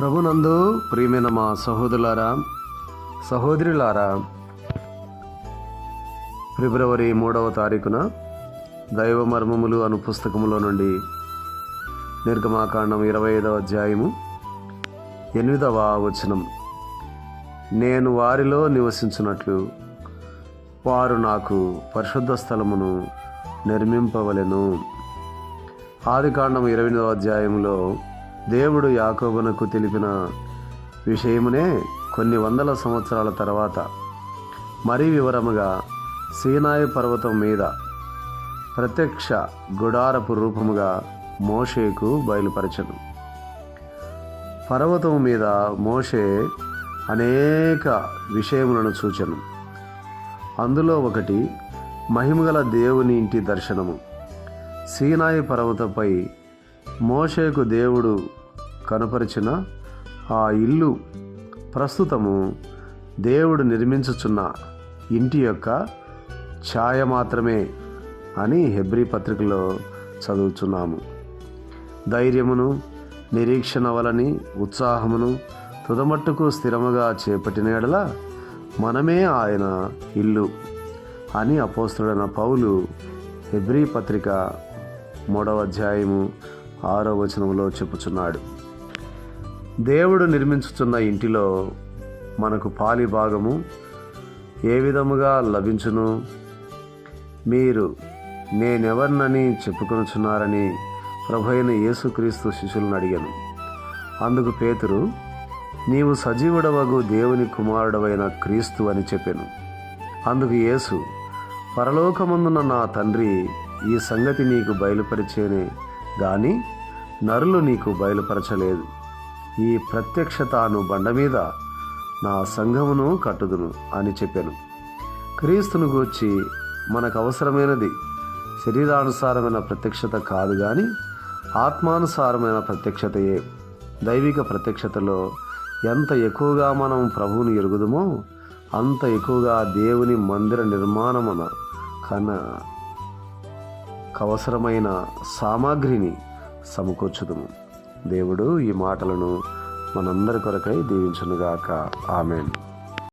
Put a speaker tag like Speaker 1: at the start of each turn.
Speaker 1: ప్రభునందు ప్రియమైన మా సహోదరులారా సహోదరులారా ఫిబ్రవరి మూడవ తారీఖున దైవ మర్మములు అను పుస్తకములో నుండి నిర్గమాకాండం ఇరవై ఐదవ అధ్యాయము ఎనిమిదవ వచనం. నేను వారిలో నివసించినట్లు వారు నాకు పరిశుద్ధ స్థలమును నిర్మింపవలెను. ఆదికాండం ఇరవై ఎనిమిదవ అధ్యాయంలో దేవుడు యాకోబునకు తెలిపిన విషయమునే కొన్ని వందల సంవత్సరాల తర్వాత మరీ వివరముగా సీనాయి పర్వతం మీద ప్రత్యక్ష గుడారపు రూపముగా మోషేకు బయలుపరచను. పర్వతం మీద మోషే అనేక విషయములను సూచను అందులో ఒకటి మహిమగల దేవుని ఇంటి దర్శనము. సీనాయి పర్వతపై మోషేకు దేవుడు కనపరిచిన ఆ ఇల్లు ప్రస్తుతము దేవుడు నిర్మించుచున్న ఇంటి యొక్క ఛాయ మాత్రమే అని హెబ్రి పత్రికలో చదువుచున్నాము. ధైర్యమును నిరీక్షణ వలని ఉత్సాహమును తుదమట్టుకు స్థిరముగా చేపట్టిన ఎడల మనమే ఆయన ఇల్లు అని అపోస్తుడైన పౌలు హెబ్రీ పత్రిక మూడవ అధ్యాయము ఆరో వచనంలో చెప్పుచున్నాడు. దేవుడు నిర్మించుచున్న ఇంటిలో మనకు పాలి భాగము ఏ విధముగా లభించును? మీరు నేనెవర్నని చెప్పుకొనుచున్నారని ప్రభైన యేసుక్రీస్తు శిష్యులను అడిగాను. అందుకు పేతురు నీవు సజీవుడవగు దేవుని కుమారుడవైన క్రీస్తు అని చెప్పాను. అందుకు యేసు పరలోకమందున్న నా తండ్రి ఈ సంగతి నీకు బయలుపరిచేనే గాని నరులు నీకు బయలుపరచలేదు. ఈ ప్రత్యక్షతాను బండ మీద నా సంఘమును కట్టుదును అని చెప్పాను. క్రీస్తును గూర్చి మనకు అవసరమైనది శరీరానుసారమైన ప్రత్యక్షత కాదు కానీ ఆత్మానుసారమైన ప్రత్యక్షతయే. దైవిక ప్రత్యక్షతలో ఎంత ఎక్కువగా మనం ప్రభువుని ఎరుగుదుమో అంత ఎక్కువగా దేవుని మందిర నిర్మాణమున కన అవసరమైన సామాగ్రిని సమకూర్చుదుము. దేవుడు ఈ మాటలను మనందరి కొరకై దీవించునుగాక. ఆమెను.